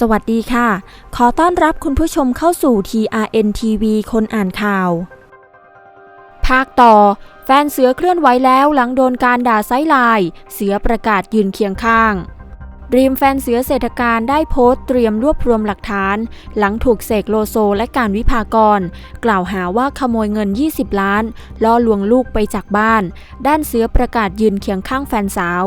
สวัสดีค่ะ ขอต้อนรับคุณผู้ชมเข้าสู่ TRN TV คนอ่านข่าว ภาคต่อ แฟนเสือเคลื่อนไหวแล้วหลังโดนการด่าไซไลน์ เสือประกาศยืนเคียงข้างรีมแฟนเสือเศรษฐการได้โพสต์เตรียมรวบรวมหลักฐาน หลังถูกเสกโลโซและการวิพากร กล่าวหาว่าขโมยเงิน 20 ล้าน ล่อลวงลูกไปจากบ้าน ด้านเสือประกาศยืนเคียงข้างแฟนสาว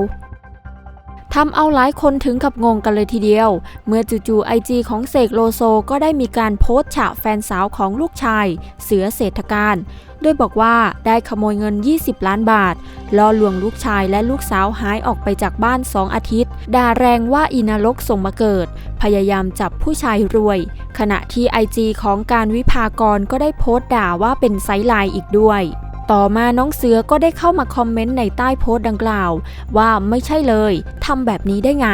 ทำเอาหลายคนถึงกับงงกันเลยทีเดียว เมื่อจู่ๆไอจีของเสกโลโซก็ได้มีการโพสต์ฉะแฟนสาวของลูกชาย เสือเศรษฐการโดยบอกว่าได้ขโมยเงิน 20 ล้านบาทล่อลวงลูกชายและลูกสาวหายออกไปจากบ้าน 2 อาทิตย์ ด่าแรงว่าอินรกส่งมาเกิด พยายามจับผู้ชายรวย ขณะที่ไอจีของการวิพากรก็ได้โพสต์ด่าว่าเป็นไซไลน์อีกด้วย ต่อมาน้องเสือก็ได้เข้ามาคอมเมนต์ในใต้โพสต์ดังกล่าว ว่าไม่ใช่เลยทำแบบนี้ได้ไง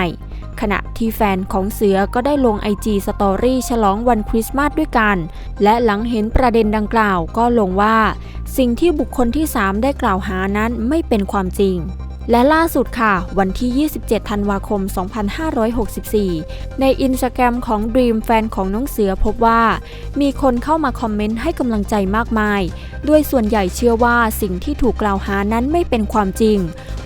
ขณะที่แฟนของเสือก็ได้ลงไอจีสตอรี่ฉลองวันคริสต์มาสด้วยกัน และหลังเห็นประเด็นดังกล่าวก็ลงว่า สิ่งที่บุคคลที่ 3 ได้กล่าวหานั้นไม่เป็นความจริง และล่าสุดค่ะ วันที่ 27 ธันวาคม 2564 ในอินสตาแกรมของ Dream แฟนของน้องเสือพบว่า มีคนเข้ามาคอมเมนต์ให้กำลังใจมากมาย ด้วยส่วนใหญ่เชื่อว่าสิ่งที่ถูกกล่าวหานั้นไม่เป็นความจริง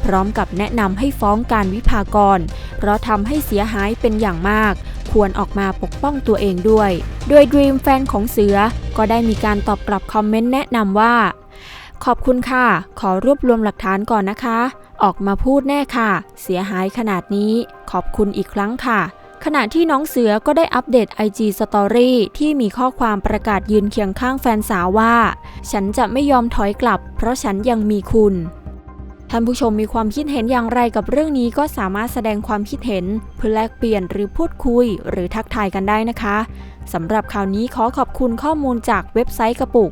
พร้อมกับแนะนำให้ฟ้องการวิพากร เพราะทำให้เสียหายเป็นอย่างมากควรออกมาปกป้องตัวเองด้วย โดย Dream แฟนของเสือ ก็ได้มีการตอบกลับคอมเมนต์แนะนำว่า ขอบคุณค่ะ ขอรวบรวมหลักฐานก่อนนะคะ ออกมาพูดแน่ค่ะ เสียหายขนาดนี้ขอบคุณอีกครั้งค่ะ ขณะที่น้องเสือก็ได้อัปเดต IG Story ที่มีข้อความประกาศยืนเคียงข้างแฟนสาวว่า ฉันจะไม่ยอมถอยกลับ เพราะฉันยังมีคุณท่านผู้ชมมีความคิดเห็นอย่างไรกับเรื่องนี้ก็สามารถแสดงความคิดเห็นเพื่อแลกเปลี่ยนหรือพูดคุย หรือทักทายกันได้นะคะสำหรับข่าวนี้ขอขอบคุณข้อมูลจากเว็บไซต์กระปุก